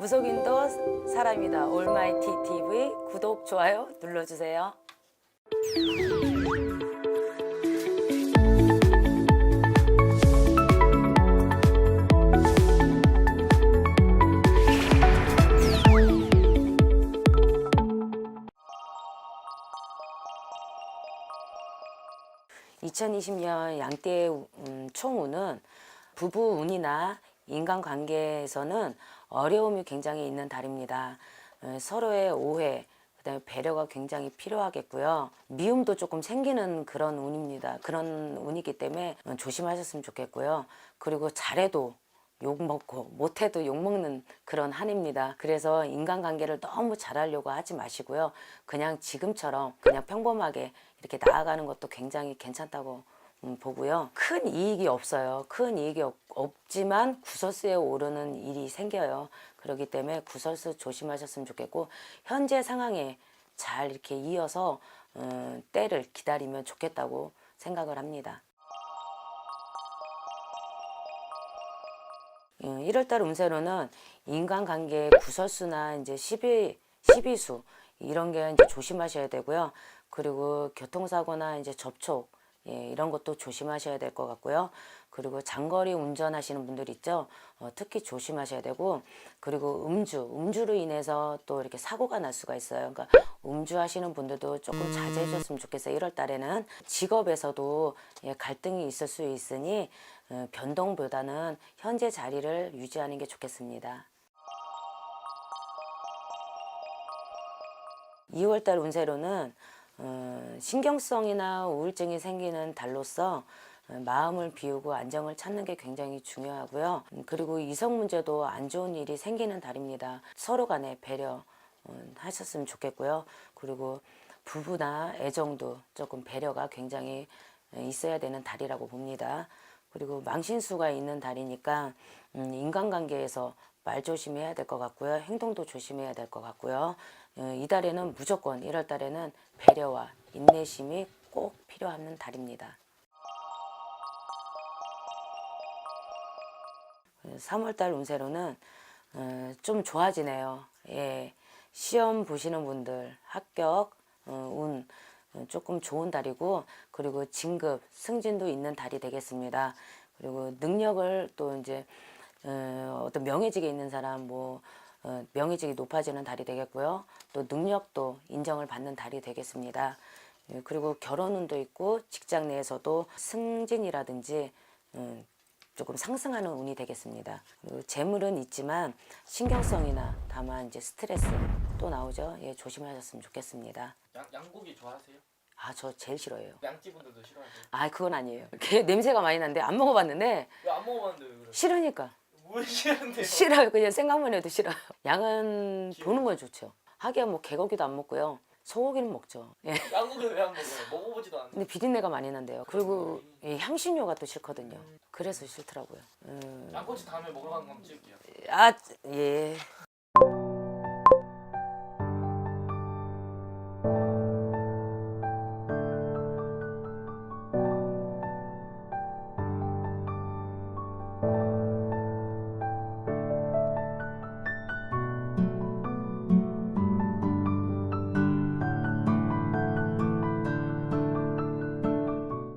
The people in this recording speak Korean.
무속인도 사람이다 올마이티 TV 구독 좋아요 눌러주세요. 2020년 양띠의 음, 총운은 부부 운이나 인간관계에서는 어려움이 굉장히 있는 달입니다. 어, 서로의 오해, 그다음에 배려가 굉장히 필요하겠고요. 미움도 조금 생기는 그런 운입니다. 그런 운이기 때문에 어, 조심하셨으면 좋겠고요. 그리고 잘해도 욕 먹고 못해도 욕 먹는 그런 한입니다. 그래서 인간관계를 너무 잘하려고 하지 마시고요. 그냥 지금처럼 그냥 평범하게 이렇게 나아가는 것도 굉장히 괜찮다고 음, 보고요. 큰 이익이 없어요. 큰 이익이 없, 없지만 구설수에 오르는 일이 생겨요. 그렇기 때문에 구설수 조심하셨으면 좋겠고 현재 상황에 잘 이렇게 이어서 음, 때를 기다리면 좋겠다고 생각을 합니다. 1월달 운세로는 인간관계 구설수나 이제 12, 12수 이런 게 이제 조심하셔야 되고요. 그리고 교통사고나 이제 접촉 예, 이런 것도 조심하셔야 될 것 같고요. 그리고 장거리 운전하시는 분들 있죠. 어, 특히 조심하셔야 되고 그리고 음주, 음주로 인해서 또 이렇게 사고가 날 수가 있어요. 그러니까 음주하시는 분들도 조금 자제해 주셨으면 좋겠어요. 1월 달에는 직업에서도 예, 갈등이 있을 수 있으니 어, 변동보다는 현재 자리를 유지하는 게 좋겠습니다. 2월달 운세로는 어, 신경성이나 우울증이 생기는 달로서 어, 마음을 비우고 안정을 찾는 게 굉장히 중요하고요. 음, 그리고 이성 문제도 안 좋은 일이 생기는 달입니다. 서로 간에 배려 어, 하셨으면 좋겠고요. 그리고 부부나 애정도 조금 배려가 굉장히 어, 있어야 되는 달이라고 봅니다. 그리고 망신수가 있는 달이니까 음, 인간관계에서 말 조심해야 될 것 같고요. 행동도 조심해야 될 것 같고요. 어, 이 달에는 무조건 1월 달에는 배려와 인내심이 꼭 필요한 달입니다. 3월 달 운세로는 어, 좀 좋아지네요. 예, 시험 보시는 분들 합격 어, 운 어, 조금 좋은 달이고 그리고 진급 승진도 있는 달이 되겠습니다. 그리고 능력을 또 이제 어, 어떤 명예직에 있는 사람 뭐 어, 명예직이 높아지는 달이 되겠고요. 또 능력도 인정을 받는 달이 되겠습니다. 예, 그리고 결혼운도 있고 직장 내에서도 승진이라든지 음, 조금 상승하는 운이 되겠습니다. 그리고 재물은 있지만 신경성이나 다만 이제 스트레스 또 나오죠. 예, 조심하셨으면 좋겠습니다. 양, 양고기 좋아하세요? 아, 저 제일 싫어해요. 양띠분들도 싫어하세요? 아, 그건 아니에요. 이렇게 냄새가 많이 나는데 안 먹어봤는데 왜 안 먹어봤는데 왜 그러세요? 싫으니까. 왜 싫은데요? 싫어요. 그냥 생각만 해도 싫어요. 양은 보는 건 좋죠. 하기야 뭐 개고기도 안 먹고요. 소고기는 먹죠. 예. 양고기는 왜 안 먹어요? 먹어보지도 않는데 근데 비린내가 많이 난대요. 그리고 이 향신료가 또 싫거든요. 그래서 싫더라고요. 음. 양꼬치 다음에 먹으러 가는 거 한번 찍을게요 아, 예.